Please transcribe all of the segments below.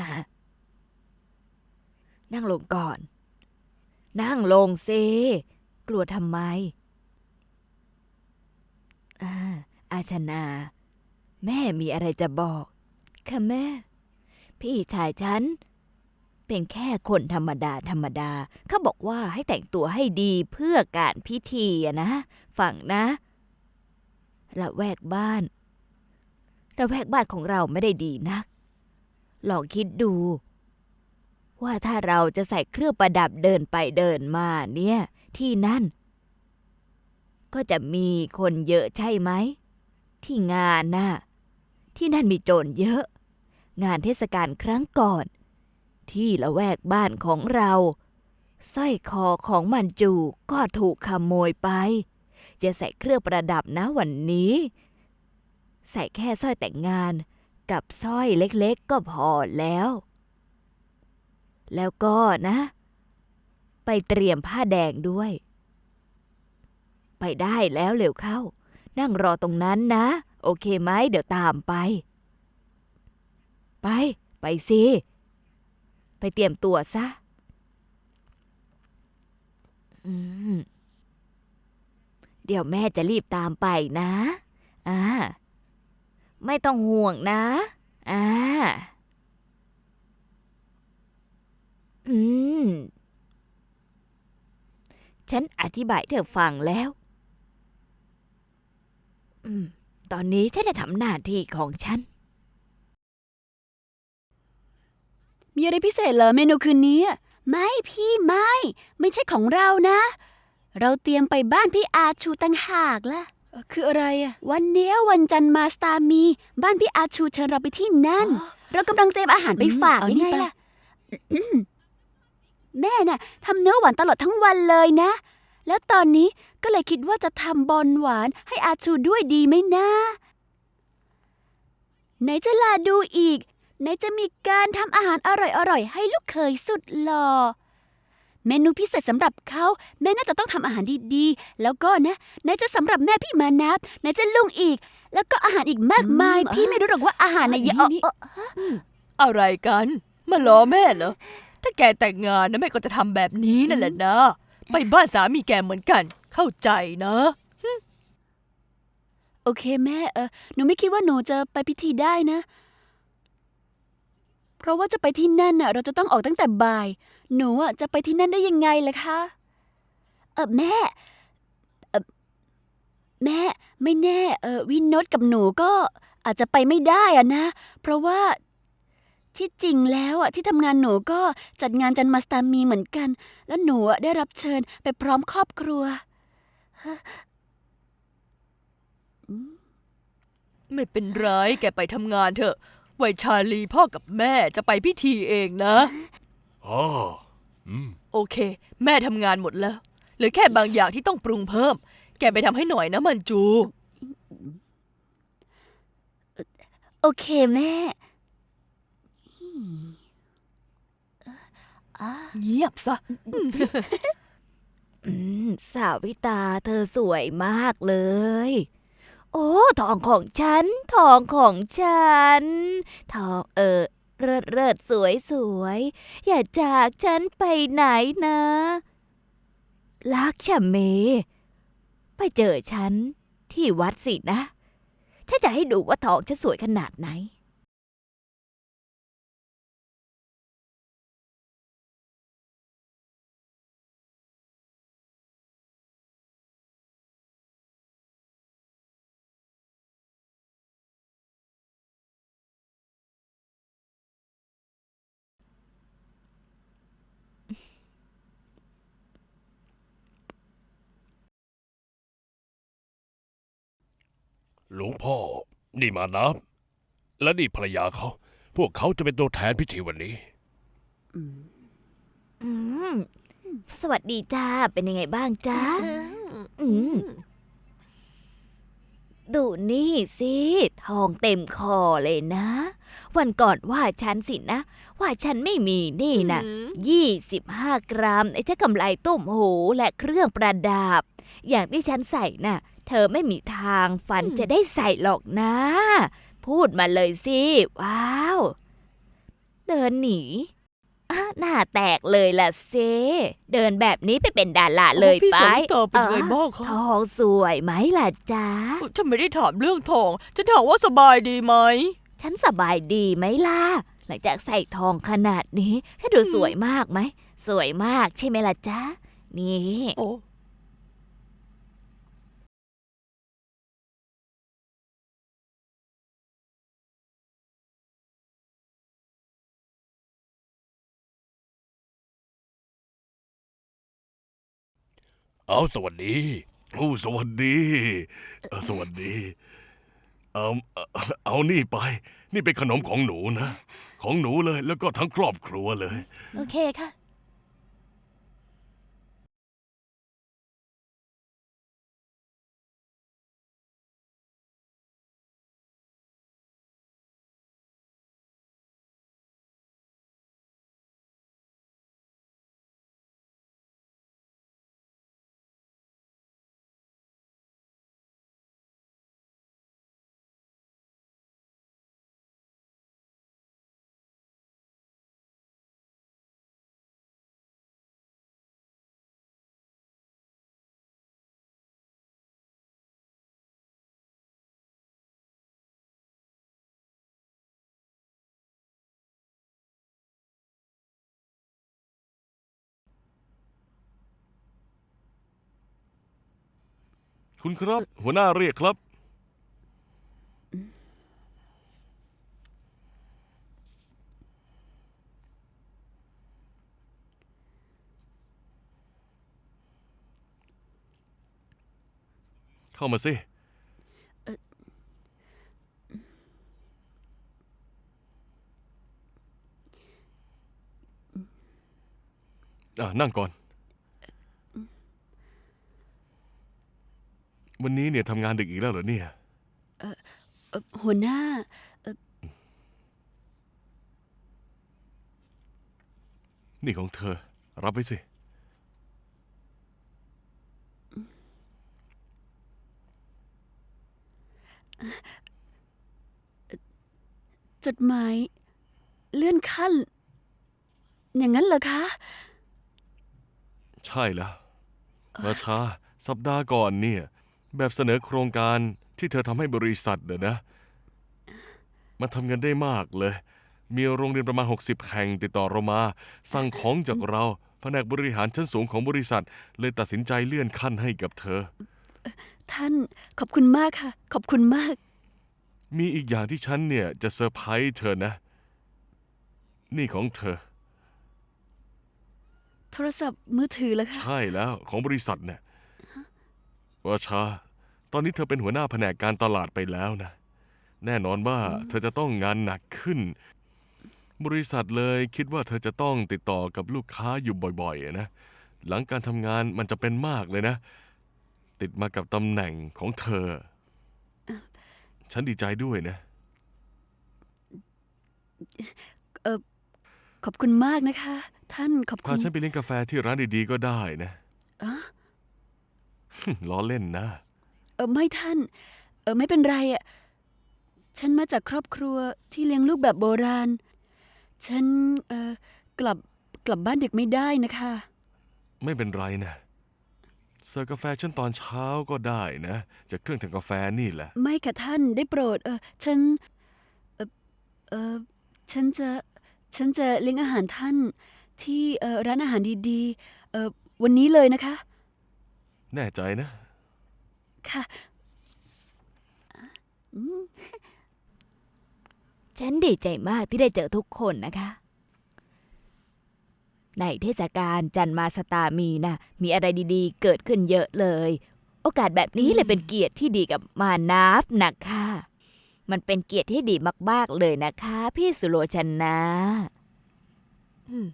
อะนั่งลงก่อน นั่งลงสิกลัวทำไม อ่า อาชนา แม่มีอะไรจะบอก ค่ะแม่ พี่ชายฉัน เป็นแค่คนธรรมดาธรรมดา เขาบอกว่าให้แต่งตัวให้ดีเพื่อการพิธีอะนะ ฟังนะ ละแวกบ้านละแวกบ้านของเราไม่ได้ดีนัก ลองคิดดู ว่าถ้าเราจะใส่เครื่องประดับเดินไปเดินมาเนี่ย ที่นั่น ก็จะมีคนเยอะใช่ไหม ที่งานน่ะ ที่นั่นมีโจรเยอะ งานเทศกาลครั้งก่อน ที่ละแวกบ้านของเราสร้อยคอของมันจูก็ถูกขโมยไป จะใส่เครื่องประดับนะวันนี้ ใส่แค่สร้อยแต่งงาน กับสร้อยเล็กๆก็พอแล้ว แล้วก็นะ ไปเตรียมผ้าแดงด้วย ไปได้แล้วเร็วเข้า นั่งรอตรงนั้นนะ โอเคไหมเดี๋ยวตามไป ไป ไปสิ ไปเตรียมตัวซะ อืมเดี๋ยวแม่จะรีบตามไปนะ อ่า ไม่ต้องห่วงนะ อ่า อืม ฉันอธิบายเธอฟังแล้ว อืม ตอนนี้ฉันจะทำหน้าที่ของฉัน มีอะไรพิเศษเหรอเมนูคืนนี้ ไม่พี่ไม่ ไม่ใช่ของเรานะ เราเตรียมไปบ้านพี่อาชูตังหากล่ะ คืออะไรอะวันเนี้ยวันจันทร์มาสตามี บ้านพี่อาชูเชิญเราไปที่นั่น เรากำลังเตรียมอาหารไปฝากเอายังนี่ไงไป ล่ะแม่น่ะทำเนื้อหวานตลอดทั้งวันเลยนะ แล้วตอนนี้ก็เลยคิดว่าจะทำบอลหวานให้อาชูด้วยดีไหมนะ ไหนจะลาดูอีก ไหนจะมีการทำอาหารอร่อยๆ ให้ลูกเขยสุดหล่อ เมนูพิเศษสำหรับเขาแม่น่าจะต้องทำอาหารดีๆ แล้วก็นะไหนจะสำหรับแม่พี่มานับไหนจะลุงอีก แล้วก็อาหารอีกมากมาย พี่ไม่รู้หรอกว่าอาหารน่ะเยอะนี่เอ่ออะไรกัน มาล้อแม่เหรอ ถ้าแกแต่งงานนะแม่ก็จะทำแบบนี้นั่นแหละนะ ไปบ้านสามีแกเหมือนกัน เข้าใจนะ โอเคแม่เออหนูไม่คิดว่าหนูจะไปพิธีได้นะ เพราะว่าจะไปที่นั่นน่ะ เราจะต้องออกตั้งแต่บ่าย หนูอะจะไปที่นั่นได้ยังไงล่ะคะ เออแม่ เออแม่ไม่แน่ เออวินนดกับหนูก็อาจจะไปไม่ได้อะนะ เพราะว่าที่จริงแล้วอะที่ทำงานหนูก็จัดงานจันมาสตามีเหมือนกัน แล้วหนูอะได้รับเชิญไปพร้อมครอบครัวไม่เป็นไร แกไปทำงานเถอะ ไวชาลีพ่อกับแม่จะไปพิธีเองนะ อ๋ออืม โอเค แม่ทำงานหมดแล้วเหลือแค่บางอย่างที่ต้องปรุงเพิ่ม แกไปทำให้หน่อยนะมันจู โอเคแม่เงียบซะ อืมสาวิตาเธอสวยมากเลย โอ้ทองของฉัน ทองของฉัน ทองเออเลิศเลิศสวยสวย อย่าจากฉันไปไหนนะ ลักชะเม ไปเจอฉันที่วัดสินะ ฉันจะให้ดูว่าทองฉันสวยขนาดไหน หลวงพ่อ นี่มานับ และนี่ภรรยาเขา พวกเขาจะเป็นตัวแทนพิธีวันนี้ อืม สวัสดีจ้า เป็นยังไงบ้างจ้า อืม ดูนี่สิ ทองเต็มคอเลยนะ วันก่อนว่าฉันสินะ ว่าฉันไม่มีนี่นะยี่สิบห้ากรัมไอ้เจ้ากำไรตุ้มหูและเครื่องประดับ อย่างที่ฉันใส่น่ะ เธอไม่มีทางฝันจะได้ใส่หรอกนะ พูดมาเลยสิ ว้าวแเดินหนีอะหน้าแตกเลยล่ะเซเดินแบบนี้ไปเป็นดาราเลยพี่ไปสมเตอเป็นไงอะบ้างคะทองสวยไหมล่ะจ๊ะ ฉันไม่ได้ถามเรื่องทอง ฉันถามว่าสบายดีไหม ฉันสบายดีไหมล่ะ หลังจากใส่ทองขนาดนี้ ฉันดูสวยมากไหม สวยมากใช่ไหมล่ะจ๊ะ นี่ เอาสวัสดี โอ้สวัสดีเออสวัสดีเอาเอาเอานี่ไป นี่เป็นขนมของหนูนะ ของหนูเลยแล้วก็ทั้งครอบครัวเลย โอเคค่ะ คุณครับ หัวหน้าเรียกครับ เข้ามาสิ อะนั่งก่อน วันนี้เนี่ยทำงานดึกอีกแล้วเหรอเนี่ย เอ่อหัวหน้า นี่ของเธอ รับไว้สิ จดหมายเลื่อนขั้น อย่างนั้นเหรอคะ ใช่แล้ว ราชา สัปดาห์ก่อนเนี่ย แบบเสนอโครงการที่เธอทำให้บริษัทเนยนะ มันทำเงินได้มากเลย มีโรงเรียนประมาณ 60 แห่งติดต่อเรามา สั่งของจากเราแผนกบริหารชั้นสูงของบริษัท เลยตัดสินใจเลื่อนขั้นให้กับเธอ ท่านขอบคุณมากค่ะ ขอบคุณมาก มีอีกอย่างที่ฉันเนี่ยจะเซอร์ไพรส์เธอนะ นี่ของเธอ โทรศัพท์มือถือเหรอคะใช่แล้วของบริษัทเนี่ย ราชา ตอนนี้เธอเป็นหัวหน้าแผนกการตลาดไปแล้วนะ แน่นอนว่าเธอจะต้องงานหนักขึ้น บริษัทเลยคิดว่าเธอจะต้องติดต่อกับลูกค้าอยู่บ่อยๆอะนะ หลังการทำงานมันจะเป็นมากเลยนะ ติดมากับตำแหน่งของเธอ ฉันดีใจด้วยนะขอบคุณมากนะคะ ท่านขอบคุพาณ ฉันไปเลี้ยงกาแฟที่ร้านดีๆก็ได้นะอ๋อ ล้อเล่นนะ เออไม่ท่าน เออไม่เป็นไรอะ ฉันมาจากครอบครัวที่เลี้ยงลูกแบบโบราณ ฉันเออกลับกลับบ้านดึกไม่ได้นะคะ ไม่เป็นไรนะเสิร์ฟกาแฟฉันตอนเช้าก็ได้นะ จากเครื่องทำกาแฟนี่แหละ ไม่ค่ะท่านได้โปรด เออฉันเออเออฉันจะฉันจะเลี้ยงอาหารท่านที่เออร้านอาหารดีๆเออวันนี้เลยนะคะ แน่ใจนะ ค่ะฉันดีใจมากที่ได้เจอทุกคนนะคะ ในเทศกาลจันมาสตามีนะมีอะไรดีๆ เกิดขึ้นเยอะเลย โอกาสแบบนี้เลยเป็นเกียรติที่ดีกับมานาฟนะคะ มันเป็นเกียรติที่ดีมากๆเลยนะคะ พี่สุโลชนะ อืม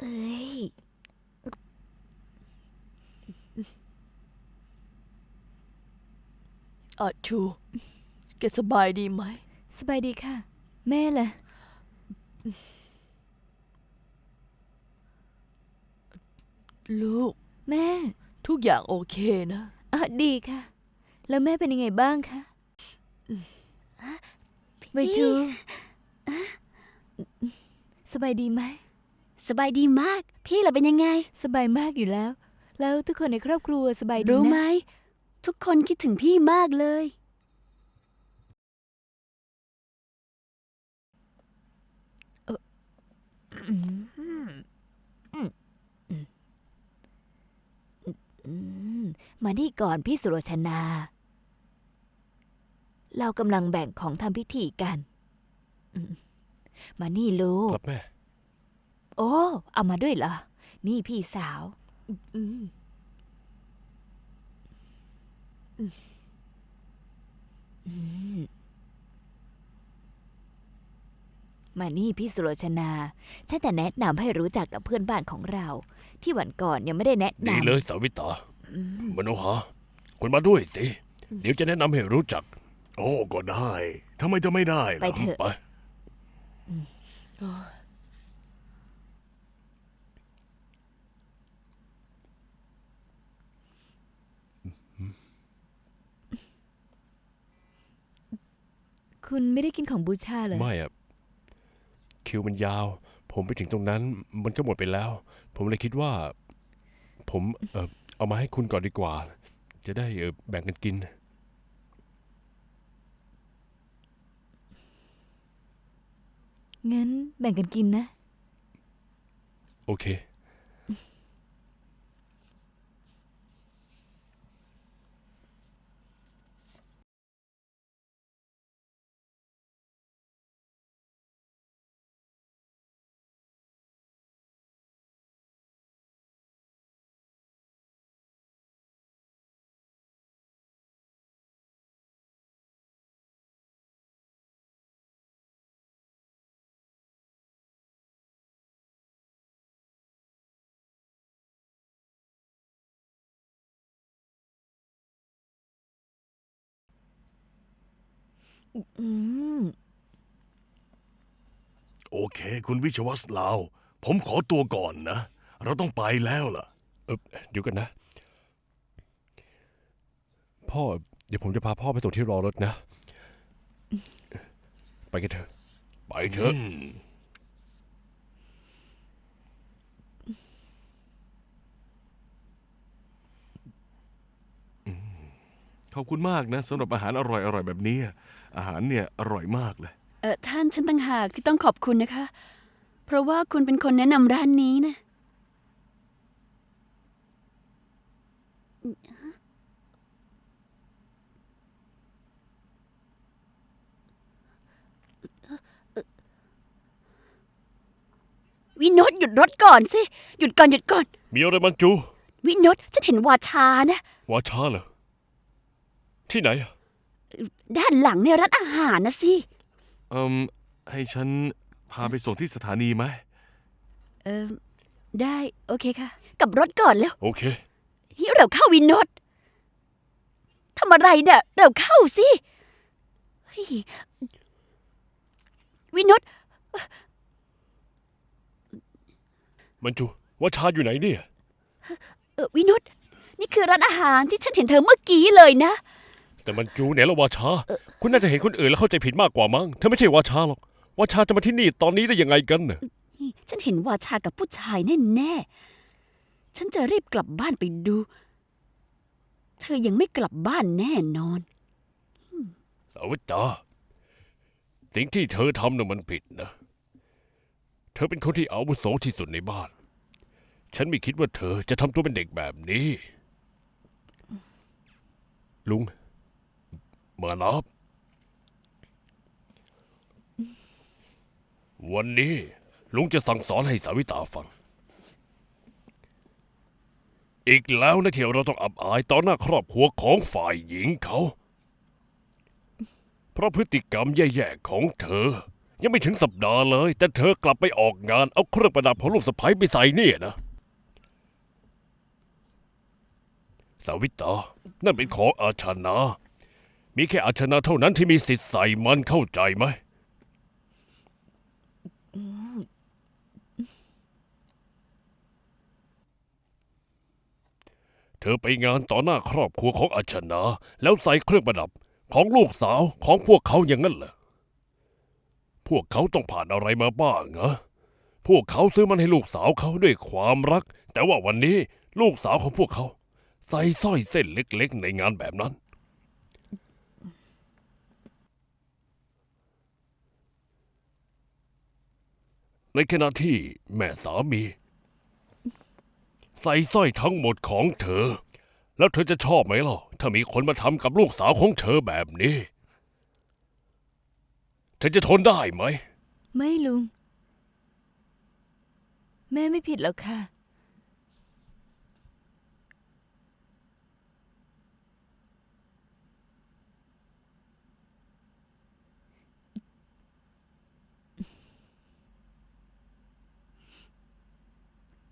เอ้ย อาชูแกสบายดีไหม สบายดีค่ะ แม่ล่ะ ลูก แม่ทุกอย่างโอเคนะ อะดีค่ะ แล้วแม่เป็นยังไงบ้างคะใบชูสบายดีไหม สบายดีมาก พี่ล่ะเป็นยังไง สบายมากอยู่แล้ว แล้วทุกคนในครอบครัวสบายดีรู้ไหม นะทุกคนคิดถึงพี่มากเลย อืมมานี่ก่อนพี่สุโรชนา เรากำลังแบ่งของทำพิธีกันอืมมานี่ลูก ครับแม่โอ้ เอามาด้วยเหรอ นี่พี่สาว อืมอืมมานี่พี่สุโรชนา ฉันจะแนะนำให้รู้จักกับเพื่อนบ้านของเรา ที่วันก่อนยังไม่ได้แนะดีนำเลยสาวิตาอืมมโนหาคุณมาด้วยสิ เดี๋ยวจะแนะนำให้รู้จักโอ้ก็ได้ทำไมจะไม่ได้ไปล่ะเถอะ ไป คุณไม่ได้กินของบูชาเหรอไม่อะคิวมันยาว ผมไปถึงตรงนั้น มันก็หมดไปแล้ว ผมเลยคิดว่า ผมเออเอามาให้คุณก่อนดีกว่า จะได้เออแบ่งกันกิน งั้นแบ่งกันกินนะ โอเค อืม โอเค คุณวิชวัสลาว ผมขอตัวก่อนนะ เราต้องไปแล้วล่ะ เออเดี๋ยวกันนะ พ่อ เดี๋ยวผมจะพาพ่อไปส่งที่รอรถนะ ไปกันเถอะ ไปเถอะ อืม ขอบคุณมากนะสำหรับอาหารอร่อยๆแบบนี้ อาหารเนี่ยอร่อยมากเลย เออท่านฉันตั้งหากที่ต้องขอบคุณนะคะ เพราะว่าคุณเป็นคนแนะนำร้านนี้นะ วินดหยุดรถก่อนสิ หยุดก่อนหยุดก่อน มีอะไรมันจู วินดฉันเห็นวาชานะ วาช้าเหรอ ที่ไหนอะด้านหลังในร้านอาหารนะสิ เอืมให้ฉันพาไปส่งที่สถานีไหม เออได้โอเคค่ะ กลับรถก่อนแล้วโอเคเฮ้ยเร็วเข้าวินโนดทำอะไรเนี่ยเร็วเข้าสิเฮ้ยวินโนดมันจูวาช้าอยู่ไหนเนี่ย เออวินโนดนี่คือร้านอาหารที่ฉันเห็นเธอเมื่อกี้เลยนะ แต่มันจูเนี่ยละวาช้าคุณน่าจะเห็นคนอื่นแล้วเข้าใจผิดมากกว่ามั้งเธอไม่ใช่วาช้าหรอก วาช้าจะมาที่นี่ตอนนี้ได้ยังไงกันน่ะนี่ฉันเห็นวาชากับผู้ชายแน่ๆ ฉันจะรีบกลับบ้านไปดู เธอยังไม่กลับบ้านแน่นอน สาวิตา สิ่งที่เธอทำน่ะมันผิดนะ เธอเป็นคนที่อาวุโสที่สุดในบ้าน ฉันไม่คิดว่าเธอจะทำตัวเป็นเด็กแบบนี้ ลุง มานับ วันนี้ลุงจะสั่งสอนให้สาวิตาฟัง อีกแล้วนะที่เราต้องอับอายต่อหน้าครอบครัวของฝ่ายหญิงเขา เพราะพฤติกรรมแย่ๆของเธอ ยังไม่ถึงสัปดาห์เลย แต่เธอกลับไปออกงานเอาเครื่องประดับของลูกสะใภ้ไปใส่เนี่ยนะสาวิตานั่นเป็นของอาชนา มีแค่อาชนาเท่านั้นที่มีสิทธิ์ใส่มันเข้าใจไหม เธอไปงานต่อหน้าครอบครัวของอาชนาแล้วใส่เครื่องประดับของลูกสาวของพวกเขาอย่างนั้นเหรอ พวกเขาต้องผ่านอะไรมาบ้างเหรอพวกเขาซื้อมันให้ลูกสาวเขาด้วยความรัก แต่ว่าวันนี้ลูกสาวของพวกเขา ใส่สร้อยเส้นเล็กๆ ในงานแบบนั้น ในขณะที่แม่สามี ใส่สร้อยทั้งหมดของเธอ แล้วเธอจะชอบไหมล่ะ ถ้ามีคนมาทำกับลูกสาวของเธอแบบนี้ เธอจะทนได้ไหม ไม่ลุง แม่ไม่ผิดหรอกค่ะ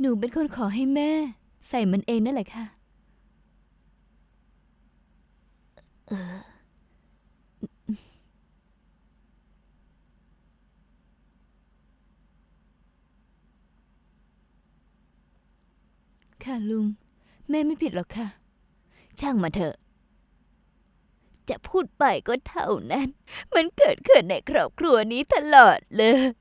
หนูเป็นคนขอให้แม่ ใส่มันเองนั่นแหละค่ะค่ะลุง แม่ไม่ผิดหรอกค่ะ ช่างมาเถอะ จะพูดไปก็เท่านั้น มันเกิดขึ้นในครอบครัวนี้ตลอดเลย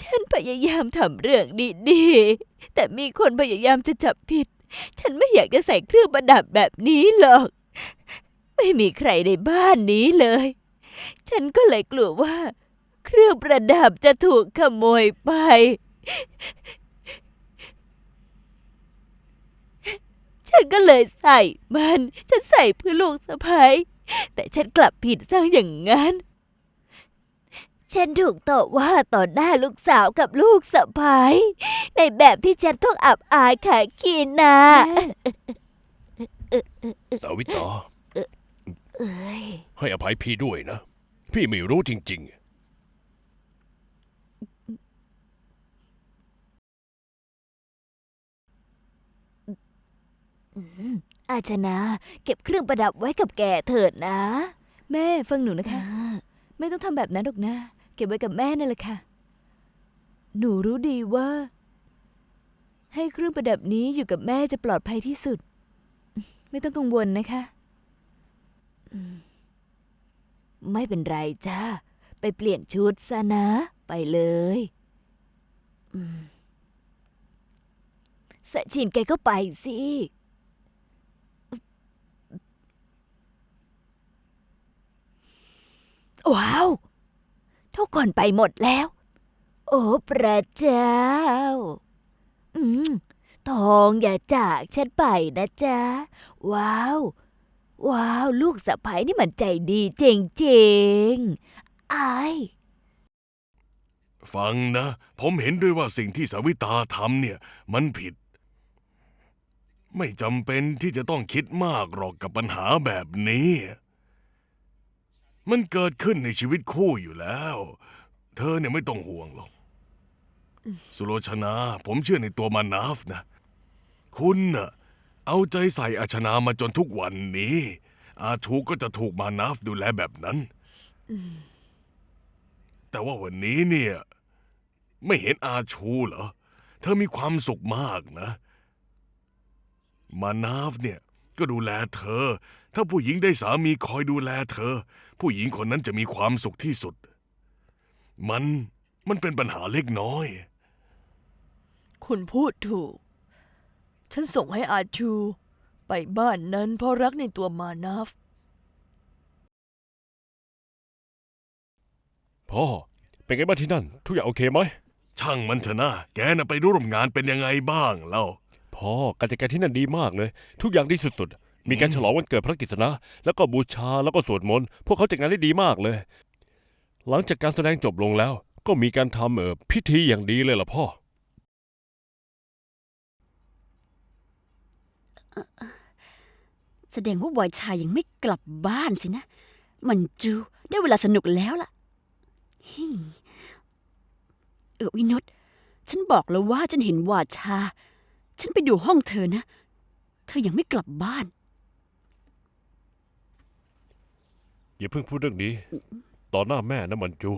ฉันพยายามทำเรื่องดีๆ แต่มีคนพยายามจะจับผิด ฉันไม่อยากจะใส่เครื่องประดับแบบนี้หรอก ไม่มีใครในบ้านนี้เลย ฉันก็เลยกลัวว่า เครื่องประดับจะถูกขโมยไป ฉันก็เลยใส่มัน ฉันใส่เพื่อลูกสะใภ้แต่ฉันกลับผิดซะอย่างนั้น ฉันถูกต่อว่าต่อหน้าลูกสาวกับลูกสะใภ้ในแบบที่ฉันต้องอับอายขายขีนาสาวิตาเอ้ยให้อภัยพี่ด้วยนะ พี่ไม่รู้จริง ๆอาชนาเก็บเครื่องประดับไว้กับแกเถิดนะ แม่ฟังหนูนะคะ ไม่ต้องทำแบบนั้นหรอกนะ เก็บไว้กับแม่นั่นแหละค่ะ หนูรู้ดีว่า ให้เครื่องประดับนี้อยู่กับแม่จะปลอดภัยที่สุด ไม่ต้องกังวลนะคะ ไม่เป็นไรจ้า ไปเปลี่ยนชุดซะนะ ไปเลยสะชินแกก็ไปสิ ว้าว ทุกคนไปหมดแล้ว โอ้พระเจ้า อืม ทองอย่าจากฉันไปนะจ๊ะ ว้าว ว้าว ลูกสะใภ้นี่มันใจดีจริงๆอาย ฟังนะ ผมเห็นด้วยว่าสิ่งที่สาวิตาทำเนี่ย มันผิด ไม่จำเป็นที่จะต้องคิดมากหรอกกับปัญหาแบบนี้ มันเกิดขึ้นในชีวิตคู่อยู่แล้ว เธอเนี่ยไม่ต้องห่วงหรอก สุโลชนา ผมเชื่อในตัวมานาฟนะ คุณน่ะ เอาใจใส่อาชนามาจนทุกวันนี้ อาชูก็จะถูกมานาฟดูแลแบบนั้น แต่ว่าวันนี้เนี่ย ไม่เห็นอาชูเหรอ เธอมีความสุขมากนะ มานาฟเนี่ย ก็ดูแลเธอ ถ้าผู้หญิงได้สามีคอยดูแลเธอ ผู้หญิงคนนั้นจะมีความสุขที่สุด มัน มันเป็นปัญหาเล็กน้อย คุณพูดถูก ฉันส่งให้อาชู ไปบ้านนั้นเพราะรักในตัวมานาฟ พ่อ เป็นไงบ้างที่นั่น ทุกอย่างโอเคไหม ช่างมันเถอะนะ แกน่ะไปร่วมงานเป็นยังไงบ้างเล่า พ่อการจัดการที่นั่นดีมากเลย ทุกอย่างดีสุดๆ มีการฉลองวันเกิดพระกฤษณะแล้วก็บูชาแล้วก็สวดมนต์พวกเขาจัดงานได้ดีมากเลย หลังจากการแสดงจบลงแล้ว ก็มีการทำเออพิธีอย่างดีเลยล่ะพ่อ แสดงว่าวายชายยังไม่กลับบ้านสินะ มันจูได้เวลาสนุกแล้วล่ะฮิเออวินดฉันบอกแล้วว่าฉันเห็นวาชา ฉันไปดูห้องเธอนะ เธอยังไม่กลับบ้าน อย่าเพิ่งพูดเรื่องนี้ ต่อหน้าแม่นะมันจู